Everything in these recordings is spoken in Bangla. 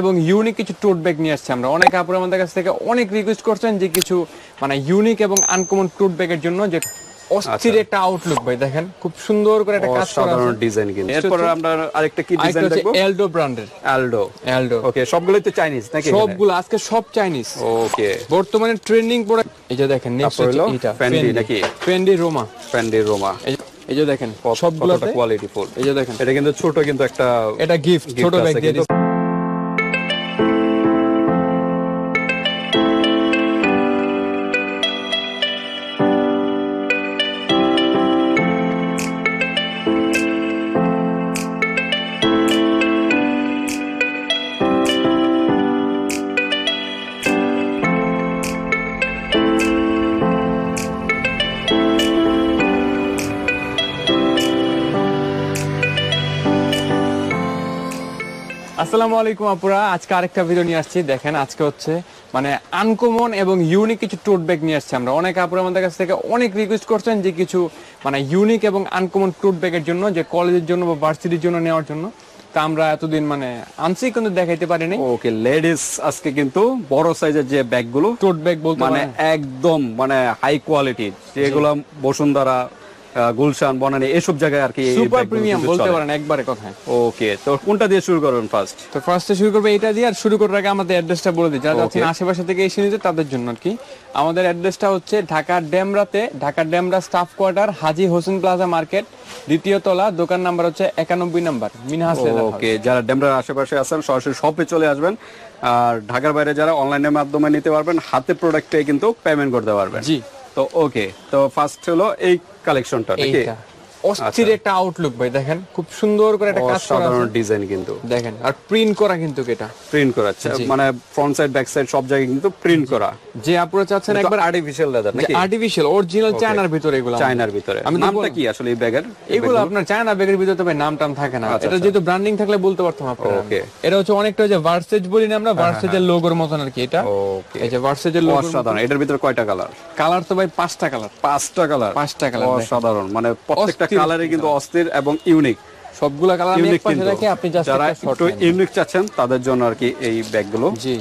এবং ইউনিক কিছু টোট ব্যাগ নিয়ে আসছি আমরা। অনেক আপুর আমাদের কাছ থেকে অনেক রিকোয়েস্ট করছেন যে কিছু মানে ইউনিক এবং আনকমন টোট ব্যাগের জন্য যে অস্থির একটা আউটলুক ভাই দেখেন খুব সুন্দর করে একটা কাজ করা ডিজাইন কিন্তু। এরপর আমরা আরেকটা কি ডিজাইন দেখব? এলডো ব্র্যান্ডের অ্যালডো এলডো ওকে সবগুলোই তো চাইনিজ নাকি সবগুলো আজকে সব চাইনিজ ওকে বর্তমানে ট্রেন্ডিং প্রোডাক্ট এই যে দেখেন নেক্সট হচ্ছে এটা Fendi নাকি? ফেন্ডি রোমা ফ্যান্ডি রোমা এই যে দেখেন সবগুলোতে কোয়ালিটি ফুল। এই যে দেখেন। এটা কিন্তু ছোট কিন্তু একটা এটা গিফট ছোট ব্যাগ দিয়ে আসসালামু আলাইকুম আপুরা আজকে আরেকটা ভিডিও নিয়ে আসছি। দেখেন আজকে হচ্ছে মানে আনকমন এবং ইউনিক কিছু টোট ব্যাগ নিয়ে আসছি আমরা। অনেক আপুরা আমাদের কাছ থেকে অনেক রিকোয়েস্ট করছেন যে কিছু মানে ইউনিক এবং আনকমন টোট ব্যাগের জন্য যে কলেজের জন্য বা ভার্সিটির জন্য নেওয়ার জন্য। তা আমরা এতদিন মানে আনছি কিন্তু দেখাইতে পারিনি। ওকে লেডিস আজকে কিন্তু বড় সাইজের যে ব্যাগগুলো টোট ব্যাগ বলতে মানে একদম মানে হাই কোয়ালিটি যেগুলো বসুন্ধরা গুলশান বনানী এসব জায়গায় আর কি সুপার প্রিমিয়াম বলতে পারেন একবারে কথায়। ওকে তো কোনটা দিয়ে শুরু করবেন ফার্স্ট তো ফার্স্টে শুরু করবে এটা দিয়ে আর শুরু করার আগে আমাদের অ্যাড্রেসটা বলে দিই। যারা যাচ্ছেন আশেপাশে থেকে এসে নিতে তাদের জন্য আর কি। আমাদের অ্যাড্রেসটা হচ্ছে ঢাকার ড্যামরাতে ঢাকার Demra staff quarter Haji Hossain plaza market দ্বিতীয় তলা দোকান নাম্বার হচ্ছে একানব্বই নাম্বার মিনহাস ওকে যারা ডেমরার আশেপাশে আছেন সরাসরি শপে চলে আসবেন। আর ঢাকার বাইরে যারা অনলাইনের মাধ্যমে নিতে পারবেন হাতে প্রোডাক্ট পেয়ে কিন্তু পেমেন্ট করতে পারবেন। জি। তো ওকে তো ফার্স্ট হলো এই কালেকশনটা নাকি? অস্থির একটা আউটলুক ভাই দেখেন খুব সুন্দর করে একটা কাজ করা অসাধারণ আছে। ডিজাইন কিন্তু। দেখেন আর প্রিন্ট করা কিন্তু এটা। প্রিন্ট করা আছে মানে ফ্রন্ট সাইড ব্যাক সাইড সব জায়গায় কিন্তু প্রিন্ট করা। যে আপনারা চাচ্ছেন একবার আর্টিফিশিয়াল লেদার নাকি? আর্টিফিশিয়াল অরিজিনাল চায়নার ভিতরে এগুলো চায়নার ভিতরে। আমি নামটা কি আসলে এই ব্যাগের এগুলো আপনার চায়না ব্যাগের ভিতরে তবে নাম টাম থাকে না। এটা যেহেতু ব্র্যান্ডিং থাকলে বলতে পারতাম আপনারা। Okay. এটা হচ্ছে অনেকটা যে ভার্সেজ বলি না আমরা ভার্সেজের লোগোর মতন আর কি এটা। ওকে এই যে ভার্সেজের লোগো অসাধারণ। এটার ভিতরে কয়টা কালার কালার তো ভাই পাঁচটা কালার পাঁচটা কালার পাঁচটা কালার অসাধারণ। মানে প্রত্যেকটা কালারে কিন্তু অস্থির এবং ইউনিক সবগুলা কালার আমি ইউনিক এক পাশে কিন্তু রাখি আপনি জাস্ট যারা একটা ইউনিক চাচ্ছেন তাদের জন্য আর কি এই ব্যাগগুলো জি।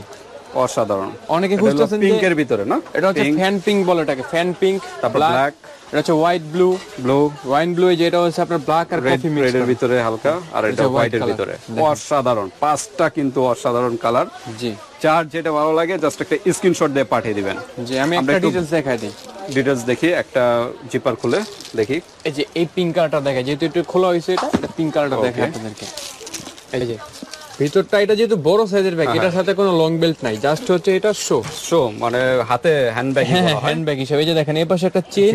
অসাধারণ। অনেকে খুঁজতেছেন যে পিঙ্কের ভিতরে না? এটা হচ্ছে ফ্যান পিঙ্ক বলে এটাকে ফ্যান পিঙ্ক তারপর ব্ল্যাক এটা হচ্ছে white blue blue wine blue এই যেটা হচ্ছে আপনার ব্ল্যাক আর কফি মিক্স রেডের ভিতরে হালকা আর এটা হোয়াইটের color। ভিতরে। অসাধারণ। পাঁচটা কিন্তু অসাধারণ কালার জি। চার যেটা ভালো লাগে জাস্ট একটা স্ক্রিনশট দিয়ে পাঠিয়ে দিবেন। জি আমি একটা ডিটেলস দেখাই দিই। ডিটেলস দেখি একটা জিপার খুলে দেখি। এই যে এই পিঙ্ক কালারটা দেখা যেহেতু একটু খোলা হয়েছে এটা পিঙ্ক কালারটা দেখা আপনাদেরকে এই যে ভিতরটা এটা যেহেতু বড় সাইজের ব্যাগ এটার সাথে কোনো লং বেল্ট নাই জাস্ট হচ্ছে এটা শো সো মানে হাতে হ্যান্ডব্যাগ হ্যাঁ হ্যাঁ হ্যান্ড ব্যাগ হিসেবে এই যে দেখেন এই পাশে একটা চেন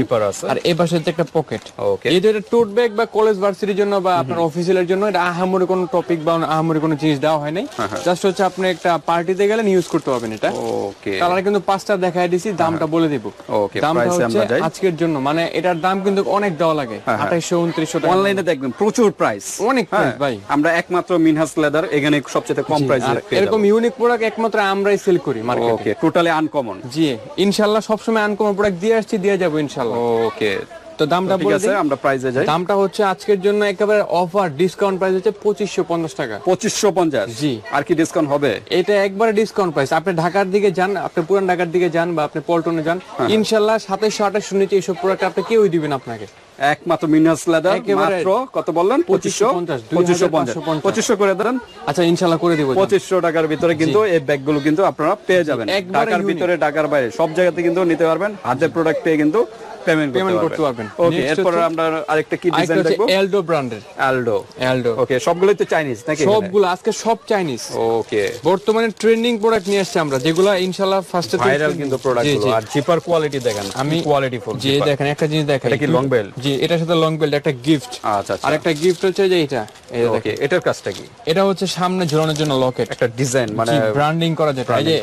আর এই পাশে একটা পকেট ওকে যেহেতু এটা টোট ব্যাগ বা কলেজ ভার্সিটির জন্য বা আপনার অফিসিয়ালের জন্য এটা আহামরি কোনো টপিক বা আহামরি কোনো জিনিস দেওয়া হয় নাই। হ্যাঁ, জাস্ট হচ্ছে আপনি একটা পার্টিতে গেলে ইউজ করতে পারবেন এটা। ওকে কালার কিন্তু পাঁচটা দেখাই দিছি দামটা বলে দিব। Okay, দামটা হচ্ছে আজকের জন্য মানে এটার দাম কিন্তু অনেক দেওয়া লাগে হ্যাঁ, আঠাইশো উনত্রিশশো টাকা। অনলাইনে দেখবেন প্রচুর প্রাইস অনেক price ভাই। আমরা একমাত্র মিনহাস লেদার এখানে সবচেয়ে কম প্রাইস এরকম ইউনিক প্রোডাক্ট একমাত্র আমরাই সেল করি মার্কেটে ওকে টোটালি আনকমন জি ইনশাআল্লাহ সবসময় আনকমন প্রোডাক্ট দিয়ে আসছি দিয়ে যাব ইনশাআল্লাহ ওকে তো দামটা ঠিক আছে আমরা প্রাইসে যাই। দামটা হচ্ছে আজকের জন্য একেবারে অফার ডিসকাউন্ট প্রাইস হচ্ছে পঁচিশশো পঞ্চাশ টাকা। পঁচিশশো পঞ্চাশ। জি। আর কি ডিসকাউন্ট হবে? এটা একবারে ডিসকাউন্ট প্রাইস আপনি ঢাকার দিকে যান আপনি পুরান ঢাকার দিকে যান বা আপনি পল্টনে যান নিচে এইসব প্রোডাক্ট আপনি কেউই দিবেন আপনাকে। একমাত্র লেদার মাত্র কত বললেন? পঁচিশশো? 2550, পঁচিশশো 2550 পঁচিশশো করে দেন। আচ্ছা ইনশাল্লাহ করে দিব। পঁচিশশো টাকার ভিতরে কিন্তু এই ব্যাগগুলো কিন্তু আপনারা পেয়ে যাবেন। ঢাকার ভিতরে ঢাকার বাইরে সব জায়গাতে কিন্তু নিতে পারবেন। হাতে প্রোডাক্ট পেয়ে কিন্তু পেমেন্ট Payment করতে পারবেন। ওকে এরপর আমরা আরেকটা কি ডিজাইন দেখব। এলডো ব্র্যান্ডের অ্যালডো এলডো ওকে সবগুলোই তো চাইনিজ নাকি সবগুলো আজকে সব চাইনিজ ওকে বর্তমানে ট্রেন্ডিং প্রোডাক্ট নিয়ে আসছে আমরা যেগুলো ইনশাল্লাহ ফার্স্টে ভাইরাল কিন্তু প্রোডাক্টগুলো। আর জিপার কোয়ালিটি দেখেন আমি কোয়ালিটি ফুল জি দেখেন একটা জিনিস দেখাই এটা কি long belt? জি এটার সাথে লং বেল্ট একটা গিফট আচ্ছা আচ্ছা। আর একটা গিফট হচ্ছে যে এটা ওকে এটার কাজটা কি? এটা হচ্ছে সামনে ঝোলানোর জন্য লকেট একটা ডিজাইন মানে ব্র্যান্ডিং করা যেটা এই যে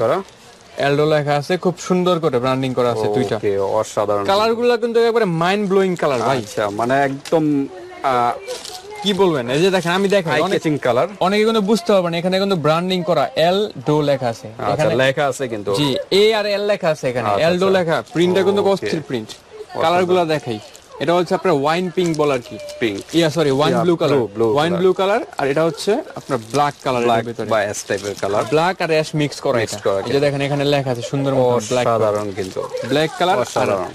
এলডো লেখা আছে খুব সুন্দর করে ব্র্যান্ডিং করা আছে দুইটা। অসাধারণ। কালারগুলো কিন্তু একবারে মাইন্ড ব্লোয়িং কালার ভাই। আচ্ছা মানে একদম কি বলবেন? এই যে দেখেন আমি দেখাই ক্যাচিং কালার অনেকে কিন্তু বুঝতে পারবেন এখানে কিন্তু ব্র্যান্ডিং করা এল ডো লেখা আছে। আচ্ছা এখানে লেখা আছে কিন্তু। জি এ আর এল লেখা আছে এখানে। আচ্ছা, এল ডো আচ্ছা। লেখা প্রিন্টটা কিন্তু. অস্থির প্রিন্ট কালারগুলো দেখাই। এটা হচ্ছে আপনার ওয়াইন পিঙ্ক বল আর কি pink yeah sorry wine blue colour wine blue colour আর এটা হচ্ছে আপনার ব্ল্যাক কালার ভিতরে। বা এস টাইপের কালার ব্ল্যাক আর অ্যাশ মিক্স করা এটা। এই যে দেখেন এখানে লেখা আছে সুন্দর মতো ব্ল্যাক অসাধারণ কিন্তু। ব্ল্যাক কালার আর অসাধারণ।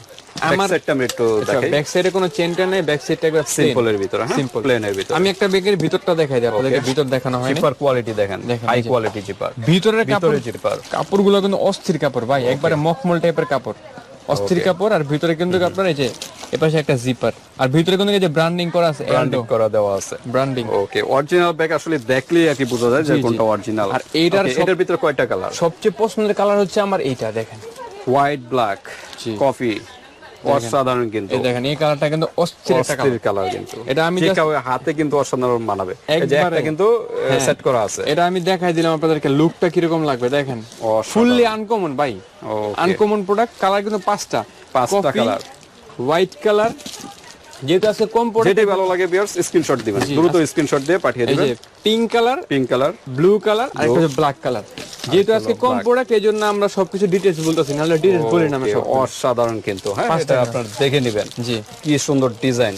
আমার একটা আমি একটু দেখাই। ব্যাক সাইডে কোনো চেনটা নেই ব্যাক সাইডটা একবার সিম্পলের ভিতরে হ্যাঁ? সিম্পল প্লেনের ভিতরে। আমি একটা ব্যাগের ভিতরটা দেখাই দিই আপনাদেরকে ভিতর দেখানো হয় জিপার কোয়ালিটি দেখেন। হাই কোয়ালিটি জিপার ভিতরের কাপড় জিপার কাপড়গুলো কিন্তু অস্থির কাপড় ভাই। একবারে মখমল টাইপের কাপড়। অস্থির কাপড় আর ভিতরে কিন্তু আপনার এই যে এপাশে একটা জিপার আর ভিতরে কিন্তু এই যে ব্র্যান্ডিং করা আছে ব্র্যান্ডিং করা দেওয়া আছে। ব্র্যান্ডিং ওকে অরিজিনাল ব্যাগ আসলে দেখলেই আর কি বোঝা যায় যে। কোনটা অরিজিনাল আর এইটার এটার ভিতরে কয়টা কালার সবচেয়ে পছন্দের কালার হচ্ছে আমার এইটা দেখেন। White black. কফি অসাধারণ কিন্তু। এই দেখেন এই কালারটা কিন্তু অস্থির একটা কালার। কিন্তু। এটা আমি যে just- কাউ হাতে কিন্তু অসাধারণ মানাবে কিন্তু হ্যাঁ। সেট করা আছে। এটা আমি দেখাই দিলাম আপনাদেরকে লুকটা কীরকম লাগবে দেখেন। ফুললি আনকমন ভাই। আনকমন প্রোডাক্ট কালার কিন্তু পাঁচটা। পাঁচটা কালার। হোয়াইট কালার যেহেতু আজকে কম পড়ে যেটাই ভালো লাগে বিয়ার্স স্ক্রিনশট দিবেন। দ্রুত স্ক্রিনশট দিয়ে পাঠিয়ে দিবেন। Pink colour pink colour blue colour আর একটা ব্ল্যাক কালার যেহেতু আজকে কম প্রোডাক্ট এই জন্য আমরা সবকিছু ডিটেলস বলতেছি নাহলে ডিটেলস বলি না আমরা অসাধারণ কিন্তু হ্যাঁ এটা আপনারা আপনার দেখে নেবেন। জি। কি সুন্দর ডিজাইন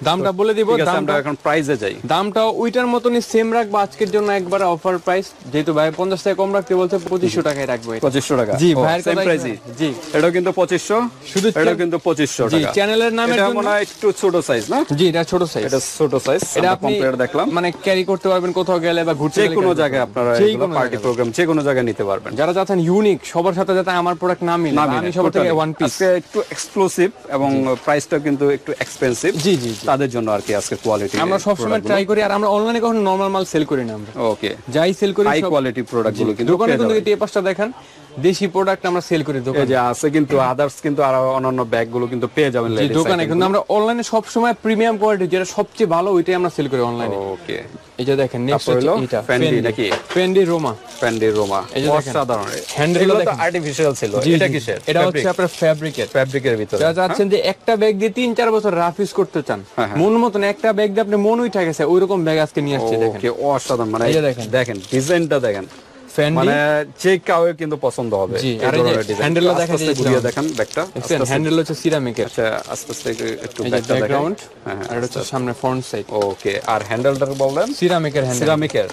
দামটা বলে দিব দামটা এখন প্রাইজে যাই। দামটাও ওইটার মতনই সেম রাখব আজকের জন্য একবার অফার প্রাইস যেহেতু ভাই পঞ্চাশ টাকা কম রাখতে বলছে পঁচিশশো টাকায় রাখব। পঁচিশশো টাকা। জি ও, ভাইয়ের same কথাই price ই? জি। এটাও কিন্তু পঁচিশশো শুধু এটা চ্যান- কিন্তু পঁচিশশো জি চ্যানেলের নামের এটা মনে হয় একটু ছোট সাইজ না? জি এটা ছোট সাইজ এটা ছোট সাইজ এটা আপনি দেখলাম। মানে ক্যারি করতে পারবেন কোথাও গেলে বা ঘুরতে গেলে কোনো জায়গায় আপনারা পার্টি। প্রোগ্রাম যে কোনো জায়গায় নিতে পারবেন। যারা চাচ্ছেন ইউনিক সবার সাথে যাতে আমার প্রোডাক্ট না মিলে না আমি সবার থেকে ওয়ান পিস একটু এক্সক্লুসিভ এবং প্রাইসটা কিন্তু একটু এক্সপেন্সিভ জি জি। তাদের জন্য আর কি আজকে কোয়ালিটি আমরা সবসময় ট্রাই করি আর আমরা অনলাইনে কখনো নর্মাল মাল সেল করি না আমরা। ওকে যাই সেল করি হাই কোয়ালিটি প্রোডাক্টগুলো কিন্তু দোকানে কিন্তু। এই পাঁচটা দেখেন দেশি প্রোডাক্ট আমরা সেল করি দোকানে। যে আছে কিন্তু আদার্স কিন্তু আরও অন্যান্য ব্যাগগুলো কিন্তু পেয়ে যাবেন দোকানে কিন্তু আমরা অনলাইনে সব সময় প্রিমিয়াম কোয়ালিটি যেটা সবচেয়ে ভালো ওইটাই আমরা সেল করি অনলাইনে ওকে এই যে দেখেন নেক্সট হলো এটা Fendi নাকি? ফেন্ডি রোমা প্যান্ডি রোমা এই যে দেখেন। এগুলো গুলো তো আর্টিফিশিয়াল ছিল এটা কিসের? এটা হচ্ছে আপনার ফ্যাব্রিকের ফ্যাব্রিকের ভিতরে। যারা চাচ্ছেন যে একটা ব্যাগ দিয়ে তিন চার বছর রাফ ইউজ করতে চান হ্যাঁ, হ্যাঁ। মন মতন একটা ব্যাগ দিয়ে আপনি মন উঠে গেছে ওই রকম ব্যাগ আজকে নিয়ে আসছে দেখেন। ওকে অসাধারণ। মানে এই যে দেখেন। দেখেন ডিজাইনটা দেখেন। মানে যে কাউ কিন্তু হবে। দেখা আস্তে ঘুরিয়ে। ব্যাগটা হ্যান্ডেল হচ্ছে সিরামিকের আচ্ছা আস্তে আস্তে একটু- একটু এই যে ব্যাগটা ব্যাকগ্রাউন্ড হ্যাঁ আর হচ্ছে সামনে ফ্রন্ট সাইড ওকে আর হ্যান্ডেলটা বললেন সিরামিকের হ্যান্ডেল সিরামিকের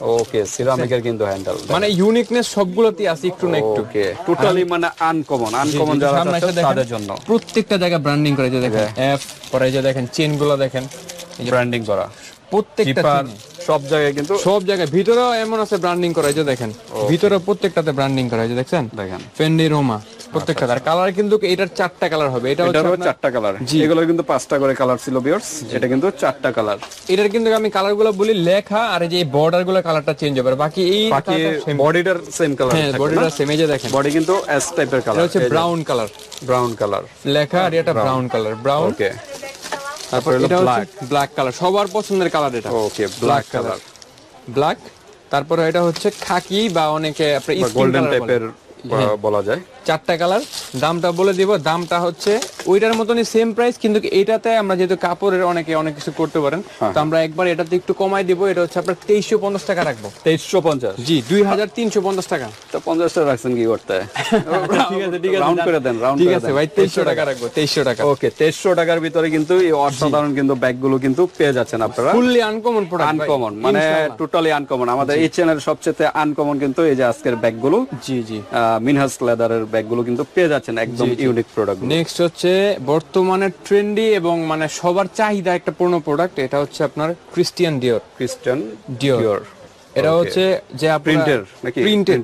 ওকে সিরামিকের কিন্তু হ্যান্ডেল মানে ইউনিকনেস সবগুলোতেই আছে একটু না একটু। ওকে টোটালি মানে আনকমন যারা। তাদের জন্য। প্রত্যেকটা জায়গায় ব্র্যান্ডিং করে যে দেখেন এফ পরে যে দেখেন চেনগুলো দেখেন। ব্র্যান্ডিং করা। প্রত্যেকটা সব জায়গায় কিন্তু সব জায়গায়। ভিতরেও এমন আছে ব্র্যান্ডিং করা যে দেখেন। ভিতরে প্রত্যেকটাতে ব্র্যান্ডিং করা যে দেখছেন? দেখেন। ফেন্ডি রোমা প্রত্যেকটা। আর কালার কিন্তু এটার চারটা কালার হবে। এটা হচ্ছে চারটা কালার এগুলো কিন্তু পাঁচটা করে কালার ছিল বিয়ার্স এটা কিন্তু চারটা কালার এটার কিন্তু আমি কালারগুলো বলি লেখা আর এই যে বর্ডারগুলো কালারটা চেঞ্জ হবে। বাকি এই বাকি বডিটার সেম কালার হ্যাঁ বডিটা সেম এই যে দেখেন। বডি কিন্তু এস টাইপের এটা কালার হচ্ছে ব্রাউন কালার ব্রাউন কালার লেখা আর এটা ব্রাউন কালার ব্রাউন ওকে তারপর হলো এটা black। ব্ল্যাক কালার সবার পছন্দের কালার এটা। ওকে ব্ল্যাক কালার ব্ল্যাক তারপরে এটা হচ্ছে খাকি বা অনেকে আপনার গোল্ডেন টাইপের বলা। যায়। চারটা কালার দামটা বলে দিব দামটা হচ্ছে ওইটার মতনই সেম প্রাইস কিন্তু এটাতে আমরা যেহেতু কাপড়ের অনেকে অনেক কিছু করতে পারেন হ্যাঁ। তো আমরা একবার এটাতে একটু কমাই দিব এটা হচ্ছে আপনার তেইশশো পঞ্চাশ টাকা রাখব। তেইশশো পঞ্চাশ? জি দুই হাজার তিনশো পঞ্চাশ টাকা। তো পঞ্চাশটা রাখছেন কি করতে? ঠিক আছে ঠিক আছে রাউন্ড করে দেন রাউন্ড ঠিক আছে ভাই তেইশশো টাকা রাখব তেইশশো টাকা। ওকে তেইশশো টাকার ভিতরে কিন্তু এই অসাধারণ কিন্তু ব্যাগগুলো কিন্তু পেয়ে যাচ্ছেন আপনারা। ফুললি আনকমন প্রোডাক্ট আনকমন মানে টোটালি আনকমন আমাদের এই চ্যানেল সবচেয়ে আনকমন কিন্তু এই যে আজকের ব্যাগগুলো জি জি। মিনহাস লেদারের ব্যাগগুলো কিন্তু পেয়ে যাচ্ছেন একদম ইউনিক প্রোডাক্ট নেক্সট হচ্ছে বর্তমানে ট্রেন্ডি এবং মানে সবার চাহিদা একটা পূর্ণ প্রোডাক্ট এটা হচ্ছে আপনার ক্রিস্টিয়ান ডিওর ক্রিস্টিয়ান ডিওর এটা হচ্ছে যে? প্রিন্টেড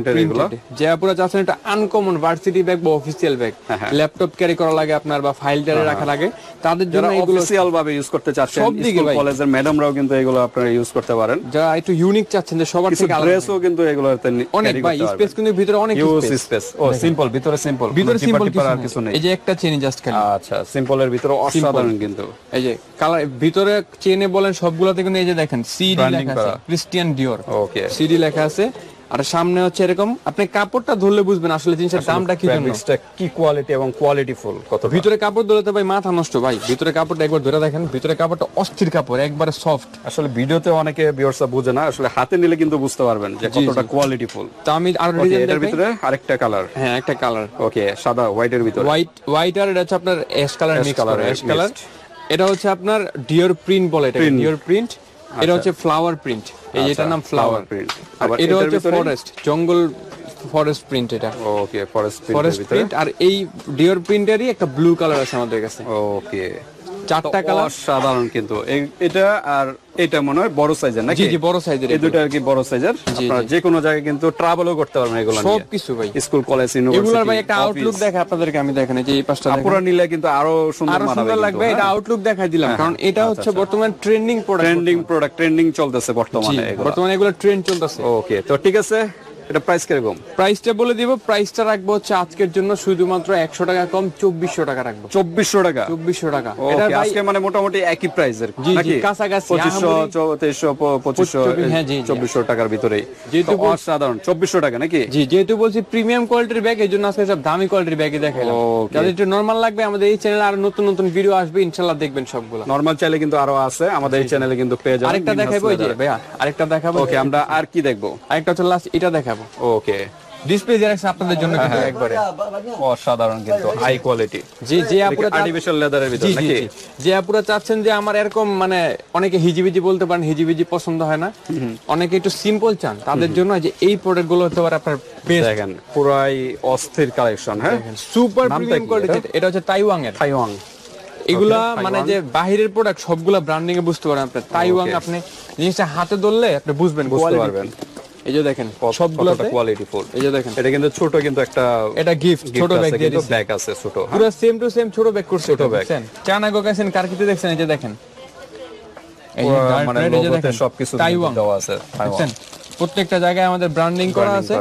প্রিন্টেড যে আপনারা চাচ্ছেন এটা আনকমন ভার্সিটি ব্যাগ বা অফিসিয়াল ব্যাগ হ্যাঁ, হ্যাঁ। ল্যাপটপ ক্যারি করা লাগে আপনার বা ফাইল টারে রাখা লাগে। তাদের জন্য এগুলো অফিসিয়াল ভাবে ইউজ করতে চাচ্ছেন স্কুল কলেজের ম্যাডামরাও কিন্তু এগুলো আপনারা ইউজ করতে পারেন। যারা একটু ইউনিক চাচ্ছেন যে সবার থেকে আলাদা ড্রেসও কিন্তু এগুলোতে নি- অনেক ভাই স্পেস কিন্তু ভিতরে অনেক স্পেস স্পেস ও সিম্পল ভিতরে সিম্পল ভিতরে সিম্পল কিছু নেই। এই যে একটা চেনি জাস্ট খালি। আচ্ছা সিম্পলের ভিতরে অসাধারণ কিন্তু। এই যে কালার ভিতরে চেনে বলেন সবগুলোতে কিন্তু এই যে দেখেন Branding লেখা আছে ক্রিস্টিয়ান ডিওর ওকে সিডি লেখা আছে। আর সামনে হচ্ছে এরকম আপনি কাপড়টা ধরলে বুঝবেন আসলে জিনিসের দামটা কি জন্য। কি কোয়ালিটি এবং কোয়ালিটি ফুল কত ভিতরে কাপড় ধরলে তো ভাই মাথা নষ্ট ভাই। ভিতরে কাপড়টা একবার ধরে দেখেন ভিতরে কাপড়টা অস্থির কাপড় একবারে সফট আসলে ভিডিওতে অনেকে ভিউয়ার্সরা বুঝে না আসলে হাতে নিলে কিন্তু বুঝতে পারবেন যে কতটা কোয়ালিটি ফুল তো আমি আর ডিজাইন এটার ভিতরে আরেকটা কালার হ্যাঁ একটা কালার ওকে সাদা হোয়াইটের ভিতরে। হোয়াইট হোয়াইট আর এটা হচ্ছে আপনার অ্যাশ কালার মিক্স করা অ্যাশ কালার এটা হচ্ছে আপনার ডিওর প্রিন্ট বলে এটা. ডিওর প্রিন্ট এটা হচ্ছে ফ্লাওয়ার প্রিন্ট এই যেটার নাম ফ্লাওয়ার প্রিন্ট আর এটা হচ্ছে ফরেস্ট জঙ্গল ফরেস্ট প্রিন্ট এটা। ওকে ফরেস্ট প্রিন্টের ফরেস্ট প্রিন্ট আর এই ডিওর প্রিন্টেরই একটা ব্লু কালার আছে আমাদের কাছে। ওকে চারটা কালার সাধারণ কিন্তু। এটা আর এটা মনে হয় বড় সাইজের নাকি? জি বড় সাইজের এই দুটো আর কি বড় সাইজের আপনারা যে কোনো জায়গায় কিন্তু ট্রাভেলও করতে পারবেন এগুলো সব কিছু ভাই। স্কুল কলেজ এগুলার ভাই একটা আউটলুক দেখে আপনাদেরকে আমি দেখেন যে এই পাশটা। আপুরা নিলে কিন্তু আরও সুন্দর আরও মানাবে সুন্দর লাগবে এটা আউটলুক দেখাই দিলাম কারণ এটা হচ্ছে বর্তমান trending product trending product trending চলতেছে বর্তমানে এগুলো। বর্তমানে এগুলো ট্রেন্ড চলতেছে। ওকে তো ঠিক আছে এটা প্রাইস কীরকম? প্রাইসটা বলে দিব প্রাইসটা রাখব হচ্ছে আজকের জন্য শুধুমাত্র একশো টাকা কম চব্বিশশো টাকা রাখব। চব্বিশশো টাকা? চব্বিশশো টাকা। এটা আজকে মানে মোটামুটি একই প্রাইসের জি, নাকি? কাছাকাছি, পঁচিশশো তেইশশো পঁচিশশো চব্বিশ- হ্যাঁ, জি। চব্বিশশো টাকার ভিতরেই। যেহেতু অসাধারণ চব্বিশশো টাকা নাকি? জি যেহেতু বলছি প্রিমিয়াম কোয়ালিটির ব্যাগ এই জন্য আজকে সব দামি কোয়ালিটির ব্যাগই দেখাইলাম. যাদের একটু নর্মাল লাগবে আমাদের এই চ্যানেলে আর নতুন নতুন ভিডিও আসবে ইনশাল্লাহ দেখবেন সবগুলো। নর্মাল চাইলে কিন্তু আরও আছে আমাদের এই চ্যানেলে কিন্তু পেয়ে যাবেন। আরেকটা দেখাবো এই যে ভাইয়া আরেকটা দেখাবো। ওকে আমরা আর কি দেখব? আরেকটা হচ্ছে লাস্ট এটা দেখাবো। ওকে। ডিসপ্লে আপনাদের জন্য হ্যাঁ, কিন্তু একবারে অসাধারণ কিন্তু হাই কোয়ালিটি জি যে আপুরা আর্টিফিশিয়াল লেদারের ভিতরে নাকি। যে আপুরা চাচ্ছেন যে আমার এরকম মানে অনেকে হিজিবিজি বলতে পারেন হিজিবিজি পছন্দ হয় না। অনেকে একটু সিম্পল চান তাদের জন্য যে এই প্রোডাক্টগুলো হতে পারে আপনার দেখেন পুরাই অস্থির কালেকশন হ্যাঁ? সুপার প্রিমিয়াম কোয়ালিটি এটা? হচ্ছে তাইওয়াং এর তাইওয়াং এগুলা মানে যে বাহিরের প্রোডাক্ট সবগুলা ব্র্যান্ডিং এ বুঝতে পারেন আপনি। তাইওয়াং আপনি জিনিসটা হাতে ধরলে আপনি বুঝবেন বুঝতে পারবেন। এই যে দেখেন কোয়ালিটি ফুল এই যে দেখেন। এটা কিন্তু ছোট কিন্তু একটা এটা গিফট ছোট ব্যাগ দিয়ে দিয়েছে ব্যাগ আছে ছোট হ্যাঁ? পুরো সেম টু সেম ছোট ব্যাগ করছে ছোট। ব্যাগ গোকাছেন কারকিতে দেখছেন এই যে দেখেন। এই যে মানে সবকিছু দেওয়া আছে। প্রত্যেকটা জায়গায় আমাদের ব্র্যান্ডিং করা আছে।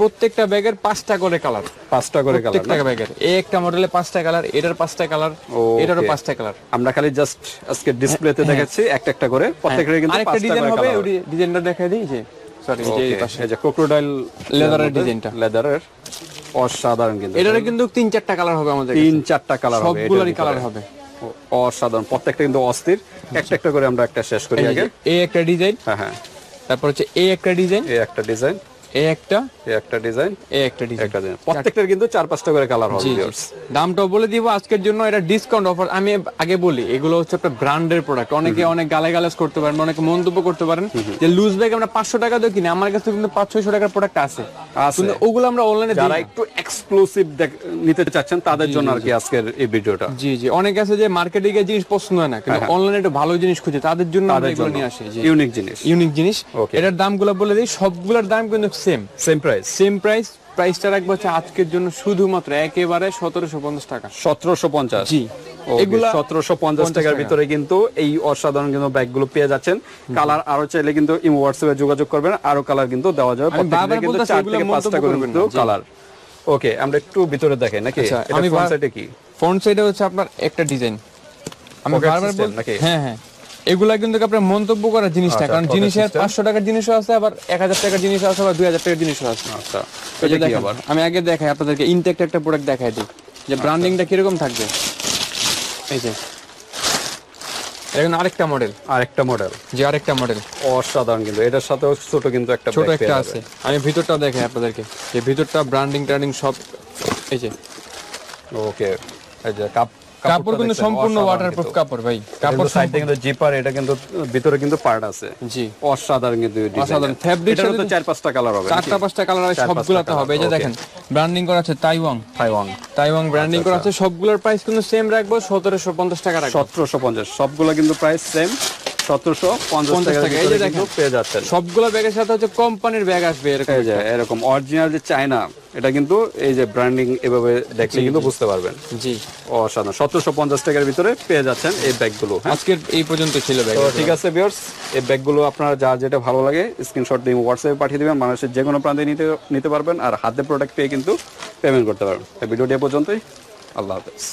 প্রত্যেকটা ব্যাগের পাঁচটা করে কালার পাঁচটা করে কালার প্রত্যেকটা ব্যাগের এই একটা মডেলে পাঁচটা কালার এটার পাঁচটা কালার এটারও পাঁচটা কালার আমরা খালি জাস্ট আজকে ডিসপ্লেতে দেখাচ্ছি একটা একটা করে প্রত্যেকটা কিন্তু হ্যাঁ। আরেকটা ডিজাইন হবে ওই ডিজাইনটা দেখাই দিই যে। সরি যে এই পাশে এই যে ক্রোকোডাইল Leather-এর ডিজাইনটা। লেদারের অসাধারণ কিন্তু। এটার কিন্তু তিন চারটা কালার হবে আমাদের তিন চারটা কালার হবে সবগুলোরই কালার হবে। অসাধারণ। প্রত্যেকটা কিন্তু অস্থির। একটা একটা করে আমরা একটা শেষ করি আগে। এই একটা ডিজাইন হ্যাঁ হ্যাঁ। তারপর হচ্ছে এই একটা ডিজাইন এই একটা ডিজাইন এই একটা এই একটা ডিজাইন এই একটা ডিজাইন একটা ডিজাইন প্রত্যেকটার কিন্তু চার পাঁচটা করে কালার হবে জি, জি। দামটাও বলে দিব আজকের জন্য এটা ডিসকাউন্ট অফার আমি আগে বলি এগুলো হচ্ছে একটা ব্র্যান্ডের প্রোডাক্ট অনেকে অনেক গালে গালাজ করতে পারেন অনেকে মন্তব্য করতে পারেন যে লুজ ব্যাগ আমরা পাঁচশো টাকা দিয়ে কিনি? আমার কাছে কিন্তু পাঁচ ছয়শো টাকার প্রোডাক্ট আছে। আছে। কিন্তু ওগুলো আমরা অনলাইনে যারা একটু এক্সক্লুসিভ নিতে চাচ্ছেন তাদের জন্য আর কি আজকের এই ভিডিওটা। জি জি। অনেকে আছে যে মার্কেটে গিয়ে জিনিস পছন্দ হয় না কিন্তু অনলাইনে একটু ভালো জিনিস খুঁজে তাদের জন্য আমরা এগুলো নিয়ে আসি ইউনিক জিনিস। ইউনিক জিনিস. এটার দামগুলো বলে দিই সবগুলোর দাম কিন্তু same same price same price প্রাইসটা রাখব হচ্ছে আজকের জন্য শুধুমাত্র একেবারে সতেরোশো পঞ্চাশ টাকা। সতেরোশো পঞ্চাশ। জি। এগুলা সতেরোশো পঞ্চাশ টাকার ভিতরে কিন্তু এই অসাধারণ কিন্তু ব্যাগগুলো পেয়ে যাচ্ছেন। কালার আরও চাইলে কিন্তু ইমো হোয়াটসঅ্যাপে যোগাযোগ করবেন আরও কালার কিন্তু দেওয়া যাবে। কিন্তু চার থেকে পাঁচটা করে কিন্তু কালার। ওকে আমরা একটু ভিতরে দেখাই নাকি? আচ্ছা, আমি ফ্রন্ট সাইডে কি? ফ্রন্ট সাইডে হচ্ছে আপনার একটা ডিজাইন। আমি বারবার system বল নাকি? হ্যাঁ হ্যাঁ। এগুলা কিন্তু আপনার মন্তব্য করার জিনিস না আচ্ছা, কারণ জিনিসের পাঁচশো টাকার জিনিসও আছে আবার এক হাজার টাকার জিনিসও আছে আবার দুই হাজার টাকার জিনিসও আছে। আচ্ছা আমি আগে দেখাই আপনাদেরকে ইনটেক্ট একটা প্রোডাক্ট দেখাই দিই যে ব্র্যান্ডিংটা কীরকম থাকবে? এই যে এখন আরেকটা মডেল আরেকটা মডেল যে আরেকটা মডেল অসাধারণ কিন্তু এটার সাথেও ছোট কিন্তু একটা ছোট একটা আছে। আমি ভিতরটা দেখাই আপনাদেরকে যে ভিতরটা ব্র্যান্ডিং ট্র্যান্ডিং সব এই যে। ওকে এই যে কাপ কাপড় কিন্তু সম্পূর্ণ ওয়াটারপ্রুফ কাপড় ভাই। কাপড় সাইডে কিন্তু জিপার এটা কিন্তু ভিতরে কিন্তু পার্ট আছে। জি। অসাধারণ কিন্তু অসাধারণ। ফেব্রিক এটা তো চার পাঁচটা কালার হবে চারটা পাঁচটা কালার হবে সবগুলোতে হবে। এই যে দেখেন ব্র্যান্ডিং করা আছে তাইওয়াং তাইওয়ান তাইওয়াং ব্র্যান্ডিং আচ্ছা, করা আছে সবগুলোর প্রাইস কিন্তু সেম রাখব সতেরোশো পঞ্চাশ টাকা রাখব। সতেরোশো পঞ্চাশ সবগুলো কিন্তু প্রাইস সেম সতেরোশো পঞ্চাশ টাকা, এই যে দেখেন। পেয়ে যাচ্ছেন। সবগুলো ব্যাগের সাথে হচ্ছে কোম্পানির ব্যাগ আসবে এরকম যে অরিজিনাল যে চায়না এটা কিন্তু এই যে ব্র্যান্ডিং এভাবে দেখলে কিন্তু বুঝতে পারবেন। জি। অসাধারণ। সতেরোশো পঞ্চাশ টাকার ভিতরে পেয়ে যাচ্ছেন এই ব্যাগগুলো হ্যাঁ? এই পর্যন্ত ছিল ব্যাগ ঠিক আছে এই ব্যাগগুলো আপনার যার যেটা ভালো লাগে স্ক্রিনশট দিয়ে হোয়াটসঅ্যাপে পাঠিয়ে দিবেন মানুষের যে কোনো প্রান্তে নিতে নিতে পারবেন আর হাতে প্রোডাক্ট পেয়ে কিন্তু পেমেন্ট করতে পারবেন। ভিডিওটি পর্যন্তই আল্লাহ হাফেজ।